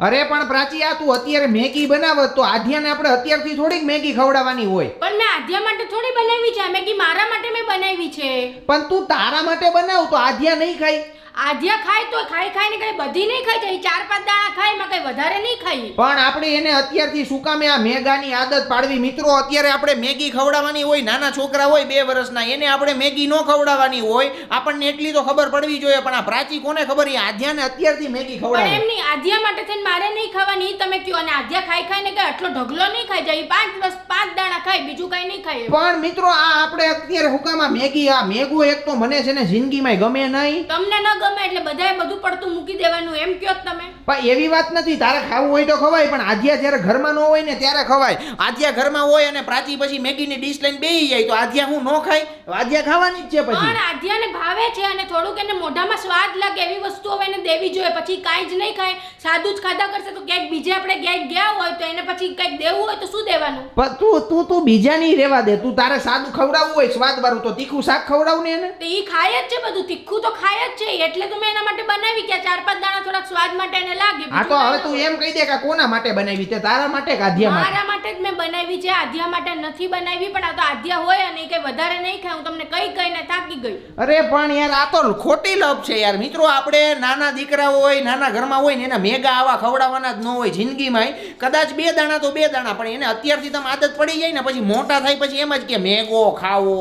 અરે પણ પ્રાચી આ તું અત્યારે મેગી બનાવત તો આધ્યાને આપણે અત્યારથી થોડીક મેગી ખવડાવવાની હોય. પણ મેં આધ્યા માટે થોડી બનાવી છે. મેગી મારા માટે મેં બનાવી છે. પણ તું તારા માટે બનાવ તો આધ્યા નહીં ખાઈ આધ્યા ખાય તો ખાઈ ખાઈને કઈ બધી નહીં ખાઈ જાય ચાર પાંચ દાણા ખાયમાં કઈ વધારે નહીં ખાઈ પણ આપણે એને અત્યારથી શું કામે આ મેગાની આદત પાડવી? મિત્રો અત્યારે આપણે મેગી ખવડાવવાની હોય નાના છોકરા હોય બે વર્ષના એને આપણે મેગી ન ખવડાવવાની હોય. આપણને એટલી તો ખબર પડવી જોઈએ પણ આ પ્રાચી કોને ખબર? એ આધ્યાને અત્યારથી મેગી ખવડાવે. એમ નહીં આધ્યા માટે થઈને મારે નહીં ખાવાની તમે કયો અને આધ્યા ખાઈ ખાઈને કઈ આટલો ઢગલો નહીં ખાઈ જાય પાંચ બસ પાંચ દાણા ખાય બીજું કઈ નહીં ખાય પણ મિત્રો આ આપણે અત્યારે હુકામાં મેગી આ મેગો એક તો મને છે ને જિંદગીમાં ગમે નહીં. તમને ન ગમે એટલે બધાએ બધું પડતું મૂકી દેવાનું એમ કયો તમે? પણ એવી વાત નથી તારે ખાવું હોય તો ખવાય પણ આધ્યા જ્યારે ઘરમાં ન હોય ને ત્યારે ખવાય. આધ્યા ઘરમાં હોય અને પ્રાચી પછી મેગીની ડીશ લઈને બેસી જાય તો આધ્યા હું ન ખાય? આધ્યા ખાવાની જ છે પછી. પણ આધ્યાને ભાવે છે અને થોડુંક એને મોઢામાં સ્વાદ લાગે એવી વસ્તુ હવે એને દેવી જોઈએ પછી કાંઈ જ નહીં ખાય. સાદું જ ખાધા કરશે તો ક્યાંક બીજે આપણે ક્યાંક ગયા હોય તો એને પછી કંઈક દેવું હોય તો શું દેવાનું? પણ તું તું તું નહીં રેવા દે તું તારે સાદું ખવડાવવું હોય સ્વાદ વાળું તો તીખું શાક ખવડાવું ને એને? તો ઈ ખાય જ છે બધું તીખું તો ખાય જ છે એટલે તો મેં એના માટે બનાવી કે ચાર પાંચ દાણા થોડાક સ્વાદ માટે એને લાગે હા તો હવે તું એમ કહી દે કે કોના માટે બનાવી તે તારા માટે કે આધ્યા માટે? મારા માટે જ મેં બનાવી છે. આધ્યા માટે નથી બનાવી પણ આ તો આધ્યા હોય અને કે વધારે નહીં ખાય. હું તમને કઈ કઈને થાકી ગઈ. અરે પણ યાર આ તો ખોટી લપ છે યાર. મિત્રો આપણે નાના દીકરા હોય નાના ઘરમાં હોય ને એના મેગા આવા ખવડાવવાના જ ન હોય જિંદગીમાં કદાચ બે દાણા તો બે દાણા પણ એને અત્યારથી તમે આદત પડી જાય ને પછી મોટા થાય પછી એમ જ કે મેગો ખાવો.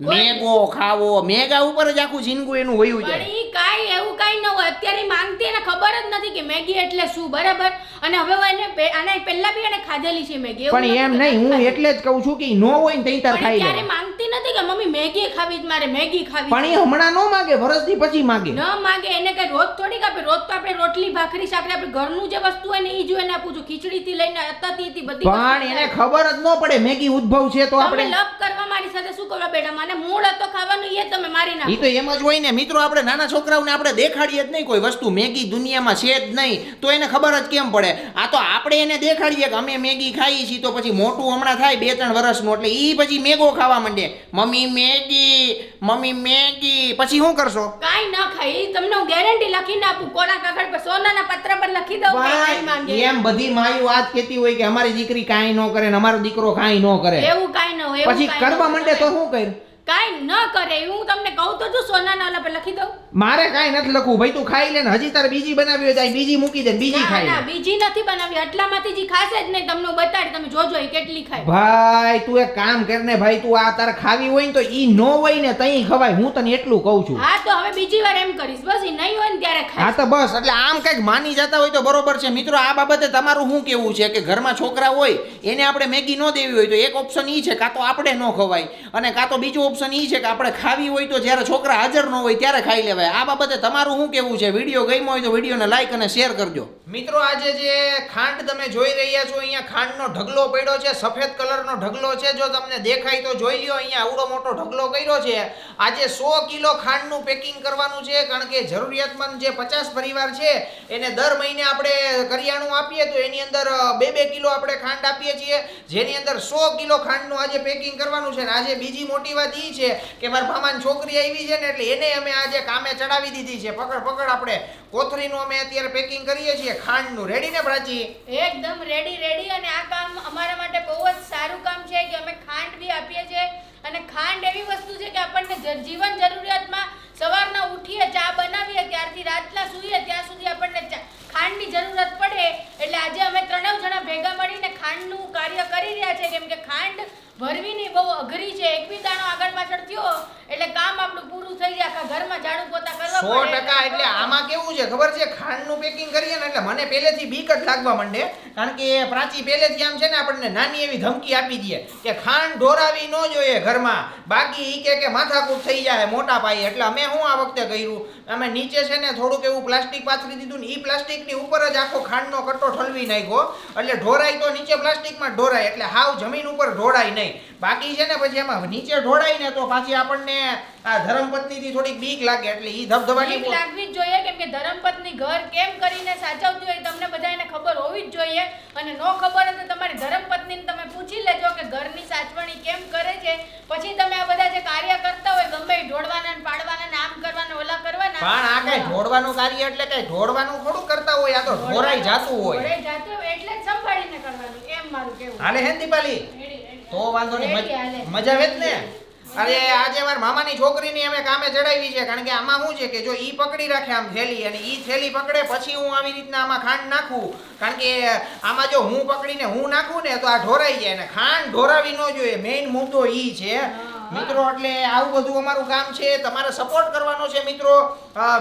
મેગો ખાવો મેગા ઉપર જ આખું જિંદગું એનું વયું પણ જાય ઈ કાંઈ એવું કાઈ ન હોય. અત્યારે માંગતી એને ખબર જ નથી કે મેગી એટલે શું બરાબર? અને હવે એને આના પહેલા બી એને ખાધેલી છે મેગી પણ એમ નહીં હું એટલે જ કહું છું કે ન હોય ને તઈ તાર ખાઈ લે. માંગતી નથી કે મમ્મી મેગી ખાવી જ મારે મેગી ખાવી પણ છે. એ હમણાં ન માંગે વરસથી પછી માંગે. ન માગે એને કઈ રોજ થોડી કાપે રોજ તો આપણે રોટલી ભાખરી સાકરી આપણે ઘરનું જે વસ્તુ હોય ને એ જો એને આપું છું ખીચડી થી લઈને અતાતી થી બધી પણ એને ખબર જ ન પડે મેગી ઉદ્ભવ છે તો આપણે લપ કરવા બેટા, મને મૂળ હતો ખાવાનું એ તમે મારી ઈ તો એમ જ હોય ને, મિત્રો, આપણે નાના છોકરાઓને આપણે દેખાડીએ જ નહીં કોઈ વસ્તુ. મેગી દુનિયામાં છે જ નહીં. તો એને ખબર જ કેમ પડે? આ તો આપણે એને દેખાડીએ કે અમે મેગી ખાઈએ છીએ, તો પછી મોટું હમણાં થાય બે ત્રણ વર્ષનું, એટલે ઈ પછી મેગો ખાવા માંડે. Mummy, Maggi! Mummy Maggi. પછી શું કરશો? કાઈ ન ખાઈ તમને હું ગેરંટી લખીને આપું. કોના કાગળ પર? સોનાના પત્ર પર લખી દઉં કે કાંઈ માંગે એમ બધી માયુ વાત કહેતી હોય કે અમારી દીકરી કાઈ ન કરે ને અમારો દીકરો કાઈ ન કરે. એવું કાઈ ન હોય પછી કરવા માંડે તો શું કર કાંઈ ન કરે હું તમને કહું તો જો સોનાના ઓલા પર લખી દઉં. મારે કાંઈ નથી લખવું ભાઈ તું ખાઈ લે ને હજી તારે બીજી બનાવી હોય તો બીજી મૂકી દે ને બીજી ખાઈ ના બીજી નથી બનાવી આટલામાંથી જે ખાશે જ નહીં તમને બતાડ તમે જોજો એ કેટલી ખાય. ભાઈ તું એક કામ કર ને ભાઈ તું આ તારે ખાવી હોય ને તો ઈ ન હોય ને તઈ ખવાય હું તને એટલું કહું છું. હા તો હવે બીજી વાર એમ કરીશ બસ એ નહીં હોય ને ત્યારે હા તો બસ એટલે આમ કંઈક માની જતા હોય તો બરોબર છે. મિત્રો આ બાબતે તમારું શું કેવું છે કે ઘરમાં છોકરા હોય એને આપણે મેગી ન દેવી હોય તો એક ઓપ્શન ઈ છે કાં તો આપણે ન ખવાય અને કાં તો બીજું ઓપ્શન એ છે કે આપણે ખાવી હોય તો જ્યારે છોકરા હાજર ન હોય ત્યારે ખાઈ લેવાય. આ બાબતે તમારું શું કેવું છે? વીડિયો ગમ્યો હોય તો વિડીયોને લાઈક અને શેર કરજો. મિત્રો, આજે જે ખાંડ તમે જોઈ રહ્યા છો, અહીંયા ખાંડનો ઢગલો પડ્યો છે, સફેદ કલરનો ઢગલો છે. જો તમને દેખાય તો જોઈ લ્યો, અહીંયા આવડો મોટો ઢગલો કર્યો છે. આજે સો કિલો ખાંડનું પેકિંગ કરવાનું છે, કારણ કે જરૂરિયાતમંદ જે પચાસ પરિવાર છે, એને દર મહિને આપણે કરિયાણું આપીએ, તો એની અંદર બે બે કિલો આપણે ખાંડ આપીએ છીએ. જેની અંદર સો કિલો ખાંડનું આજે પેકિંગ કરવાનું છે. ને આજે બીજી મોટી વાત એ છે કે મારા મામાની છોકરી આવી છે ને, એટલે એને અમે આજે કામે ચડાવી દીધી છે. પકડ પકડ આપણે કોથળીનું અમે અત્યારે પેકિંગ કરીએ છીએ. ખાંડનું રેડી ને પ્રાચી એકદમ રેડી રેડી અને આ કામ અમારા માટે બહુ જ સારું કામ છે કે અમે ખાંડ બી આપીએ છીએ. અને ખાંડ એવી વસ્તુ છે કે આપણને જીવન જરૂરિયાતમાં સવારના ઉઠીએ, ચા બનાવીએ, ત્યારથી રાતના સૂઈએ, ત્યાં સુધી આપણને ખાંડની જરૂરત પડે. એટલે આજે અમે ત્રણેવ જણા ભેગા મળીને ખાંડનું કાર્ય કરી રહ્યા છે કેમ કે ખાંડ ભરવીની બહુ અઘરી છે એક બી દાણો આગળ પાછળ થયો એટલે કામ આપણું પૂરું થઈ જાય આખા ઘરમાં ઝાડુ પોતા કરવા સો. ટકા એટલે આમાં કેવું છે ખબર છે? ખાંડનું પેકિંગ કરીએ ને એટલે મને પહેલેથી બીક જ લાગવા માંડે કારણ કે પ્રાચી પહેલેથી આમ છે ને આપણને નાની એવી ધમકી આપી દે કે ખાંડ ઢોરાવી ન જોઈએ ઘરમાં. બાકી ઈ કે કે માથાકૂટ થઈ જાય મોટા પાયે. એટલે અમે હું આ વખતે કર્યું? અમે નીચે છે ને થોડુંક એવું પ્લાસ્ટિક પાથરી દીધું ને ઈ પ્લાસ્ટિકની ઉપર જ આખો ખાંડનો કટ્ટો ઠલવી નાખ્યો. એટલે ઢોરાય તો નીચે પ્લાસ્ટિકમાં ઢોરાય એટલે હાવ જમીન ઉપર ઢોળાય નહીં. બાકી છે ને પછી એમાં નીચે ઢોળાય ને તો પાછી આપણને આ ધર્મપત્નીથી થોડીક બીક લાગે એટલે ઈ ધબધબાટી બીક લાગવી જ જોઈએ કેમ કે ધર્મપત્ની ઘર કેમ કરીને સાચવતી હોય તમને બધાને ખબર હોવી જ જોઈએ. અને નો ખબર હોય તો તમારી ધર્મપત્નીને તમે પૂછી લેજો કે ઘરની સાચવણી કેમ કરે છે. પછી તમે આ બધા જે કાર્ય કરતા હોય ગમે ઢોળવાના ને પાડવાના ને આમ કરવાના ઓલા કરવાના. પણ આ કઈ ઢોળવાનું કાર્ય એટલે કઈ ઢોળવાનું થોડું કરતા હોય આ તો ઢોરાઈ જાતું હોય. ઢોરાઈ જાતું એટલે સંભાળીને કરવાનું એમ મારું કેવું હાલે હે દીપાલી. તો વાંધો નહીં. મજ- આવે ને? અરે આજે મારા મામાની છોકરીની અમે કામે ચડાવી છે કારણ કે આમાં શું છે કે જો ઈ પકડી રાખે આમ થેલી અને ઈ થેલી પકડે પછી હું આવી રીતના આમાં ખાંડ નાખું. કારણ કે આમાં જો હું પકડીને હું નાખું ને તો આ ઢોરાઈ જાય ને ખાંડ ઢોરાવી ન જોઈએ. મેઇન મુદ્દો ઈ છે. મિત્રો એટલે આવું બધું અમારું કામ છે. તમારે સપોર્ટ કરવાનો છે મિત્રો.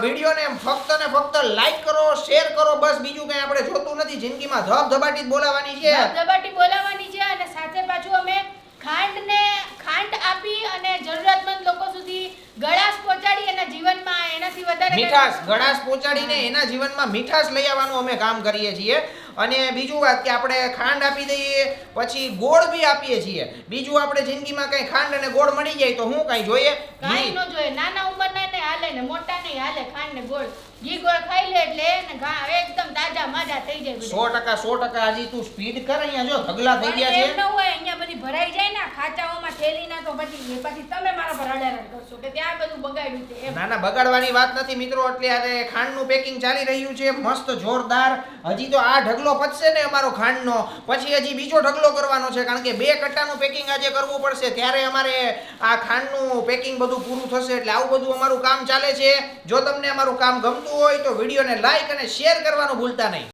વિડીયોને ફક્ત ને ફક્ત લાઈક કરો શેર કરો. બસ બીજું કંઈ આપણે જોતું નથી. જિંદગીમાં ધબધબાટી જ બોલાવાની છે. ધબાટી બોલાવવાની છે અને સાથે પાછું અમે ખાંડને ખાંડ આપી અને જરૂરિયાતમંદ લોકો સુધી ગળાશ પહોંચાડી એના જીવનમાં એનાથી વધારે મીઠાશ ગળાશ પહોંચાડીને એના જીવનમાં મીઠાશ લઈ આવવાનું અમે કામ કરીએ છીએ. અને બીજું વાત કે આપણે ખાંડ આપી દઈએ પછી ગોળ બી આપીએ છીએ. બીજું આપણે જિંદગીમાં કઈ ખાંડ અને ગોળ મળી જાય તો હું કઈ જોઈએ? કઈ. ન જોઈએ. નાના ઉંમરના ને હાલે ને મોટા નહીં હાલે ખાંડ ને ગોળ. ગોળ ખાઈ લે એટલે ઘા- એકદમ તાજા માજા થઈ જાય સો ટકા સો ટકા હજી તું સ્પીડ કર અહીંયા જો ઢગલા થઈ ગયા છે. ન હોય અહીંયા બધી ભરાઈ જાય ને ખાચાઓમાં થેલીના તો પછી પછી તમે મારા પર અડારણ કરશો કે ત્યાં બધું બગાડ્યું છે ના ના બગાડવાની વાત નથી મિત્રો અત્યારે ખાંડનું પેકિંગ ચાલી રહ્યું છે મસ્ત જોરદાર. હજી તો આ ઢગલો પચશે ને અમારો ખાંડનો પછી હજી બીજો ઢગલો કરવાનો છે કારણ કે બે કટ્ટાનું પેકિંગ આજે કરવું પડશે ત્યારે અમારે આ ખાંડનું પેકિંગ બધું પૂરું થશે એટલે આવું બધું અમારું કામ ચાલે છે. જો તમને અમારું કામ ગમતું હોય તો વિડીયોને લાઈક અને શેર કરવાનું ભૂલતા નહીં.